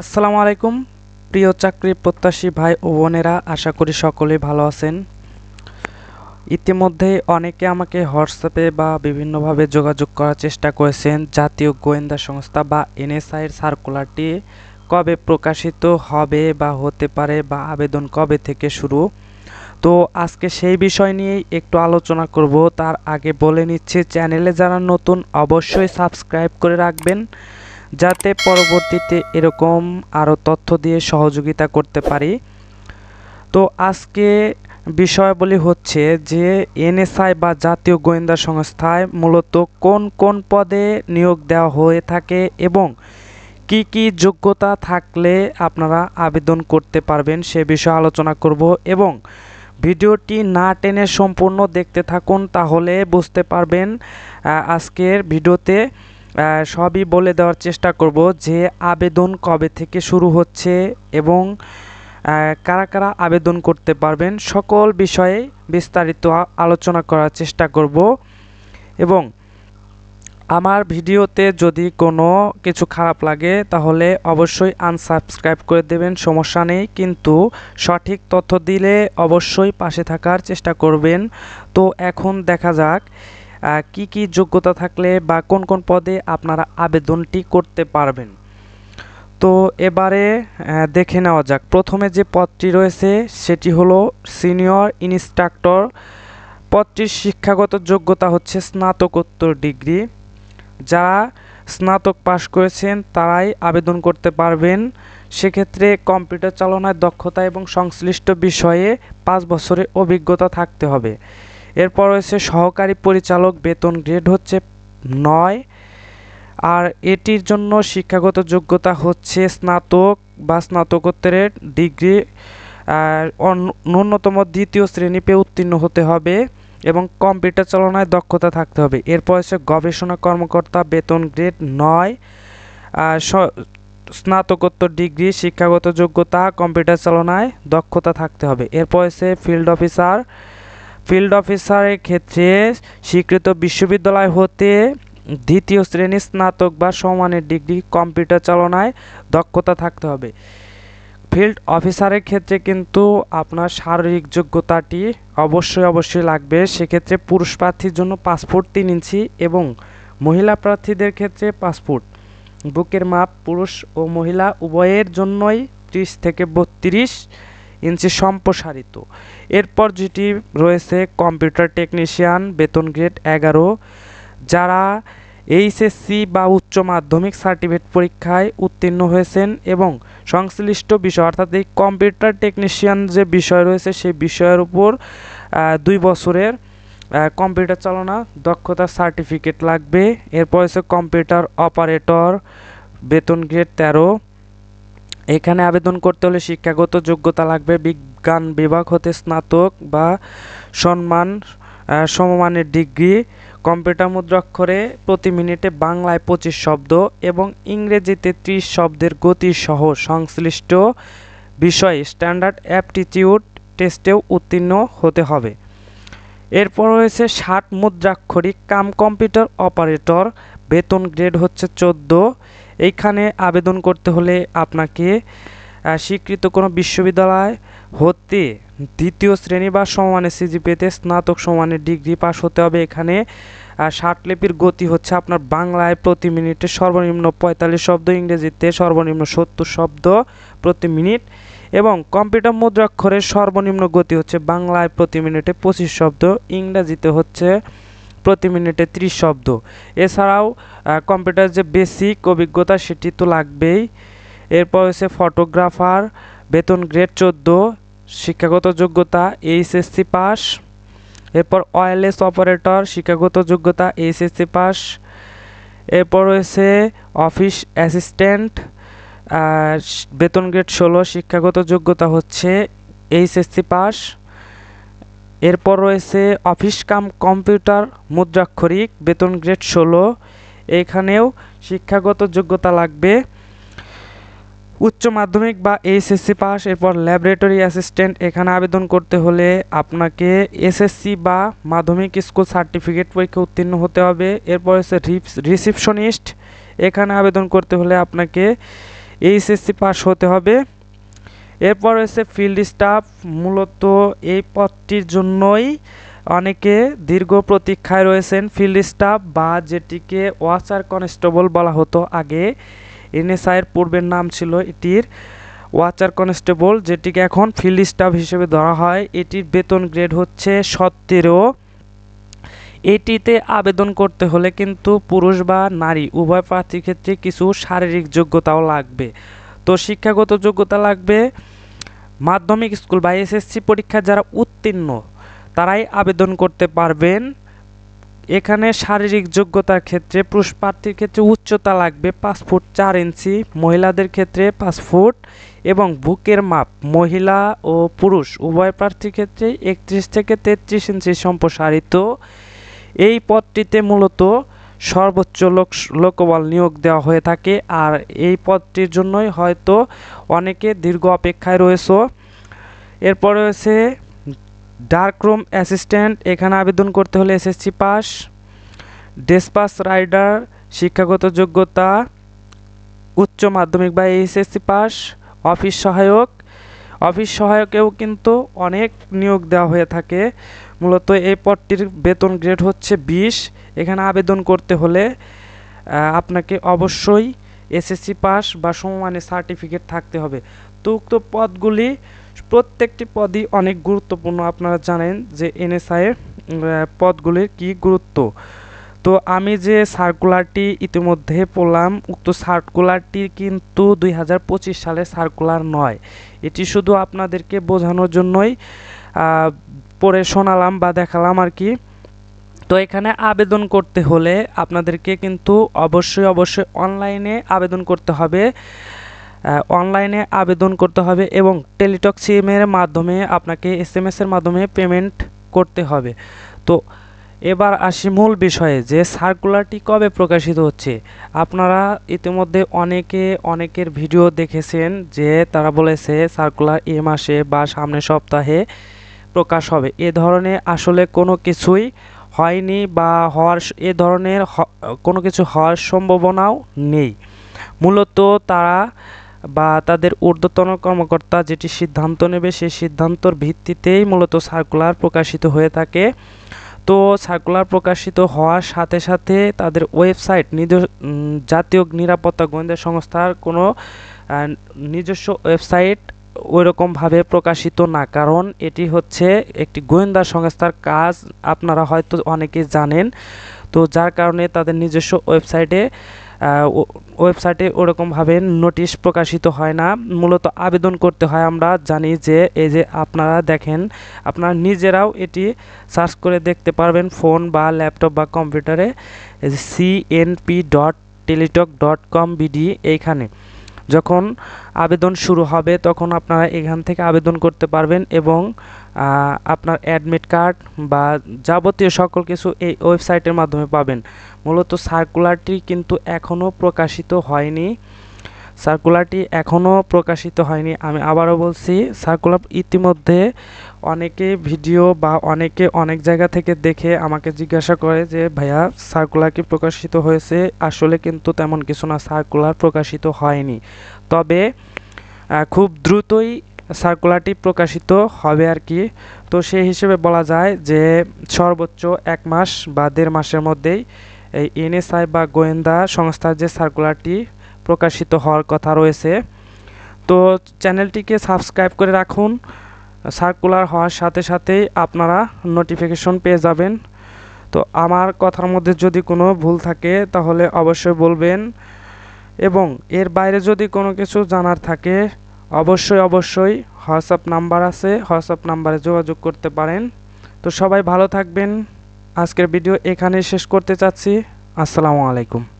আসসালামু আলাইকুম, প্রিয় চাকরি প্রত্যাশী ভাই ও বোনেরা, আশা করি সকলেই ভালো আছেন। ইতিমধ্যে অনেকে আমাকে হোয়াটসঅ্যাপে বা বিভিন্নভাবে যোগাযোগ করার চেষ্টা করেছেন। জাতীয় গোয়েন্দা সংস্থা বা এনএসআইয়ের সার্কুলারটি কবে প্রকাশিত হবে বা হতে পারে বা আবেদন কবে থেকে শুরু? তো আজকে সেই বিষয় নিয়েই একটু আলোচনা করব। তার আগে বলে নিচ্ছি, চ্যানেলে যারা নতুন অবশ্যই সাবস্ক্রাইব করে রাখবেন। যাতে পরবর্তীতে এরকম আরও তথ্য দিয়ে সহযোগিতা করতে পারি। তো আজকে বিষয়াবলী হচ্ছে যে এনএসআই বা জাতীয় গোয়েন্দা সংস্থায় মূলত কোন কোন পদে নিয়োগ দেওয়া হয়ে থাকে এবং কি কি যোগ্যতা থাকলে আপনারা আবেদন করতে পারবেন সে বিষয়ে আলোচনা করব এবং ভিডিওটি না টেনে সম্পূর্ণ দেখতে থাকুন তাহলে বুঝতে পারবেন আজকের ভিডিওতে সবই বলে দেওয়ার চেষ্টা করব যে আবেদন কবে থেকে শুরু হচ্ছে এবং কারা কারা আবেদন করতে পারবেন সকল বিষয়ে বিস্তারিত আলোচনা করার চেষ্টা করব। এবং আমার ভিডিওতে যদি কোনো কিছু খারাপ লাগে তাহলে অবশ্যই আনসাবস্ক্রাইব করে দেবেন, সমস্যা নেই। কিন্তু সঠিক তথ্য দিলে অবশ্যই পাশে থাকার চেষ্টা করবেন। তো এখন দেখা যাক কি কি যোগ্যতা থাকলে বা কোন কোন পদে আপনারা আবেদনটি করতে পারবেন? তো এবারে দেখে নেওয়া যাক। প্রথমে যে পদটি রয়েছে, সেটি হলো সিনিয়র ইনস্ট্রাক্টর। পদটির শিক্ষাগত যোগ্যতা হচ্ছে স্নাতকোত্তর ডিগ্রি। যারা স্নাতক পাশ করেছেন, তারাই আবেদন করতে পারবেন। সেক্ষেত্রে কম্পিউটার চালনায় দক্ষতা এবং সংশ্লিষ্ট বিষয়ে পাঁচ বছরের অভিজ্ঞতা থাকতে হবে। এরপর রয়েছে সহকারী পরিচালক, বেতন গ্রেড হচ্ছে নয়, আর এটির জন্য শিক্ষাগত যোগ্যতা হচ্ছে স্নাতক বা স্নাতকোত্তরের ডিগ্রি ন্যূনতম দ্বিতীয় শ্রেণি পেয়ে উত্তীর্ণ হতে হবে এবং কম্পিউটার চালনায় দক্ষতা থাকতে হবে। এরপর হচ্ছে গবেষণা কর্মকর্তা, বেতন গ্রেড নয় স্নাতকোত্তর ডিগ্রি, শিক্ষাগত যোগ্যতা, কম্পিউটার চালনায় দক্ষতা থাকতে হবে। এরপর হচ্ছে ফিল্ড অফিসার ফিল্ড অফিসারের ক্ষেত্রে স্বীকৃত বিশ্ববিদ্যালয় হতে দ্বিতীয় শ্রেণি স্নাতক বা সমানের ডিগ্রি কম্পিউটার চালনায় দক্ষতা থাকতে হবে। ফিল্ড অফিসারের ক্ষেত্রে কিন্তু আপনার শারীরিক যোগ্যতাটি অবশ্যই অবশ্যই লাগবে। সেক্ষেত্রে পুরুষ প্রার্থীর জন্য পাসপোর্ট তিন ইঞ্চি এবং মহিলা প্রার্থীদের ক্ষেত্রে পাসপোর্ট। বুকের মাপ পুরুষ ও মহিলা উভয়ের জন্যই ত্রিশ থেকে বত্রিশ। ইঞ্চি সম্প্রসারিত। এরপর যেটি রয়েছে কম্পিউটার টেকনিশিয়ান, বেতন গ্রেড এগারো। যারা এইচএসসি বা উচ্চ মাধ্যমিক সার্টিফিকেট পরীক্ষায় উত্তীর্ণ হয়েছেন এবং সংশ্লিষ্ট বিষয়, অর্থাৎ এই কম্পিউটার টেকনিশিয়ান যে বিষয় রয়েছে, সেই বিষয়ের উপর দুই বছরের কম্পিউটার চালনা দক্ষতার সার্টিফিকেট লাগবে। এরপর হচ্ছে কম্পিউটার অপারেটর, বেতন গ্রেড তেরো। এখানে আবেদন করতে হলে শিক্ষাগত যোগ্যতা লাগবে, বিজ্ঞান বিভাগ হতে স্নাতক বা সম্মান সমমানের ডিগ্রি, কম্পিউটার মুদ্রাক্ষরে প্রতি মিনিটে বাংলায় পঁচিশ শব্দ এবং ইংরেজিতে ত্রিশ শব্দের গতি সহ সংশ্লিষ্ট বিষয়ে স্ট্যান্ডার্ড অ্যাপটিটিউড টেস্টেও উত্তীর্ণ হতে হবে। এরপর রয়েছে ষাট মুদ্রাক্ষরিক কাম কম্পিউটার অপারেটর, বেতন গ্রেড হচ্ছে চোদ্দ। এইখানে আবেদন করতে হলে আপনাকে স্বীকৃত কোনো বিশ্ববিদ্যালয় হতে দ্বিতীয় শ্রেণি বা সমানের সিজিপিএতে স্নাতক সমানের ডিগ্রি পাস হতে হবে। এখানে ষাট লিপির গতি হচ্ছে আপনার বাংলায় প্রতি মিনিটে সর্বনিম্ন পঁয়তাল্লিশ শব্দ, ইংরেজিতে সর্বনিম্ন সত্তর শব্দ প্রতি মিনিট। এবং কম্পিউটার মুদ্রাক্ষরের সর্বনিম্ন গতি হচ্ছে বাংলায় প্রতি মিনিটে পঁচিশ শব্দ, ইংরাজিতে হচ্ছে প্রতি মিনিটে ত্রিশ শব্দ। এছাড়াও কম্পিউটার যে বেসিক অভিজ্ঞতা সেটি তো লাগবেই। এরপর হচ্ছে ফটোগ্রাফার, বেতন গ্রেড চোদ্দ, শিক্ষাগত যোগ্যতা এইচএসসি পাস, এরপর ওয়্যারলেস অপারেটর, শিক্ষাগত যোগ্যতা এইচএসসি পাস, এরপর রয়েছে অফিস অ্যাসিস্ট্যান্ট বেতন গ্রেড ষোলো, শিক্ষাগত যোগ্যতা হচ্ছে এইচএসসি পাস। এরপর রয়েছে অফিস কাম, কম্পিউটার, মুদ্রাক্ষরিক, বেতন গ্রেড ষোলো। এখানেও শিক্ষাগত যোগ্যতা লাগবে। উচ্চ মাধ্যমিক বা এইচএসসি পাস, এরপর ল্যাবরেটরি অ্যাসিস্ট্যান্ট। এখানে আবেদন করতে হলে আপনাকে এসএসসি বা মাধ্যমিক স্কুল সার্টিফিকেট পরীক্ষা উত্তীর্ণ হতে হবে। এরপর হচ্ছে রিসিপশনিস্ট। এখানে আবেদন করতে হলে আপনাকে এইচএসসি পাস হতে হবে। এরপর রয়েছে ফিল্ড স্টাফ মূলত এই পদটির জন্যই অনেকে দীর্ঘ প্রতীক্ষায় রয়েছেন ফিল্ড স্টাফ বা যেটিকে ওয়াচার কনস্টেবল বলা হতো আগে। এনএসআইয়ের পূর্বের নাম ছিল এটির ওয়াচার কনস্টেবল, যেটিকে এখন ফিল্ড স্টাফ হিসেবে ধরা হয়। এটির বেতন গ্রেড হচ্ছে সতেরো। এটিতে আবেদন করতে হলে কিন্তু পুরুষ বা নারী, উভয় প্রার্থীর ক্ষেত্রে কিছু শারীরিক যোগ্যতাও লাগবে। তো শিক্ষাগত যোগ্যতা লাগবে মাধ্যমিক স্কুল বা এসএসসি পরীক্ষা যারা উত্তীর্ণ, তারাই আবেদন করতে পারবেন। এখানে শারীরিক যোগ্যতার ক্ষেত্রে পুরুষ প্রার্থীর ক্ষেত্রে উচ্চতা লাগবে পাঁচ ফুট চার ইঞ্চি, মহিলাদের ক্ষেত্রে পাঁচ ফুট এবং বুকের মাপ মহিলা ও পুরুষ, উভয় প্রার্থীর ক্ষেত্রে একত্রিশ থেকে তেত্রিশ ইঞ্চি সম্প্রসারিত। এই পদটিতে মূলত সর্বোচ্চ লোক, লোকবল নিয়োগ দেওয়া হয়ে থাকে। আর এই পদটির জন্যই হয়তো অনেকে দীর্ঘ অপেক্ষায় রয়েছে। এরপর রয়েছে ডার্ক রুম অ্যাসিস্ট্যান্ট এখানে আবেদন করতে হলে এসএসসি পাস ডেসপাস রাইডার শিক্ষাগত যোগ্যতা, উচ্চ মাধ্যমিক বা এইচএসসি পাস অফিস সহায়ক। অফিস সহায়কেও কিন্তু অনেক নিয়োগ দেওয়া হয়ে থাকে। মূলত এই পদটির বেতন গ্রেড হচ্ছে বিশ। এখানে আবেদন করতে হলে আপনাকে অবশ্যই এসএসসি পাস বা সমমানের সার্টিফিকেট থাকতে হবে। তো উক্ত পদগুলি প্রত্যেকটি পদই অনেক গুরুত্বপূর্ণ। আপনারা জানেন যে এনএসআইয়ের পদগুলির কি গুরুত্ব। তো আমি যে সার্কুলারটি ইতিমধ্যে পড়লাম, উক্ত সার্কুলারটি কিন্তু দুই হাজার পঁচিশ সালে সার্কুলার নয়। এটি শুধু আপনাদেরকে বোঝানোর জন্যই পড়ে শোনালাম বা দেখালাম আর কি। তো এখানে আবেদন করতে হলে আপনাদেরকে কিন্তু অবশ্যই অবশ্যই অনলাইনে আবেদন করতে হবে। অনলাইনে আবেদন করতে হবে এবং টেলিটক সিমের মাধ্যমে আপনাকে এস এম এর মাধ্যমে পেমেন্ট করতে হবে। তো এবার আসি মূল বিষয়ে যে সার্কুলারটি কবে প্রকাশিত হচ্ছে। আপনারা ইতিমধ্যে অনেকে, অনেকের ভিডিও দেখেছেন যে তারা বলেছে সার্কুলার এ মাসে বা সামনের সপ্তাহে প্রকাশ হবে। এ ধরনের আসলে কোনো কিছুই হয়নি বা হওয়ার এ ধরনের কোনো কিছু হওয়ার সম্ভাবনাও নেই। মূলত তারা বা তাদের ঊর্ধ্বতন কর্মকর্তা যেটি সিদ্ধান্ত নেবে সেই সিদ্ধান্তর ভিত্তিতেই মূলত সার্কুলার প্রকাশিত হয়ে থাকে। তো সার্কুলার প্রকাশিত হওয়ার সাথে সাথে তাদের ওয়েবসাইট নিজ জাতীয় নিরাপত্তা গোয়েন্দা সংস্থার কোনো নিজস্ব ওয়েবসাইট ওইরকমভাবে প্রকাশিত না, কারণ এটি হচ্ছে একটি গোয়েন্দা সংস্থার কাজ, আপনারা হয়তো অনেকে জানেন। তো যার কারণে তাদের নিজস্ব ওয়েবসাইটে ওয়েবসাইটে ওরকমভাবে নোটিশ প্রকাশিত হয় না। মূলত আবেদন করতে হয়, আমরা জানি যে, এই যে আপনারা দেখেন, আপনারা নিজেরাও এটি সার্চ করে দেখতে পারবেন ফোন বা ল্যাপটপ বা কম্পিউটারে CNP dot Teletalk dot com BD এইখানে। যখন আবেদন শুরু হবে, তখন আপনারা এখান থেকে আবেদন করতে পারবেন এবং আপনার অ্যাডমিট কার্ড বা যাবতীয় সকল কিছু এই ওয়েবসাইটের মাধ্যমে পাবেন। মূলত সার্কুলারটি কিন্তু এখনও প্রকাশিত হয়নি। সার্কুলারটি এখনও প্রকাশিত হয়নি। আমি আবারও বলছি, সার্কুলার ইতিমধ্যে অনেকে ভিডিও বা অনেকে অনেক জায়গা থেকে দেখে আমাকে জিজ্ঞাসা করে যে, ভাইয়া, সার্কুলার কি প্রকাশিত হয়েছে? আসলে কিন্তু তেমন কিছু না, সার্কুলার প্রকাশিত হয়নি। তবে খুব দ্রুতই সার্কুলারটি প্রকাশিত হবে আর কি। তো সেই হিসেবে বলা যায় যে, সর্বোচ্চ এক মাস বা দেড় মাসের মধ্যেই এই এনএসআই বা গোয়েন্দা সংস্থার যে সার্কুলারটি প্রকাশিত হওয়ার কথা রয়েছে। তো চ্যানেলটিকে সাবস্ক্রাইব করে রাখুন। সার্কুলার হওয়ার সাথে সাথেই আপনারা নোটিফিকেশন পেয়ে যাবেন। তো আমার কথার মধ্যে যদি কোনো ভুল থাকে, তাহলে অবশ্যই বলবেন। এবং এর বাইরে যদি কোনো কিছু জানার থাকে, অবশ্যই অবশ্যই হোয়াটসঅ্যাপ নাম্বার আছে, হোয়াটসঅ্যাপ নাম্বারে যোগাযোগ করতে পারেন। তো সবাই ভালো থাকবেন। আজকের ভিডিও এখানেই শেষ করতে চাচ্ছি। আসসালামু আলাইকুম।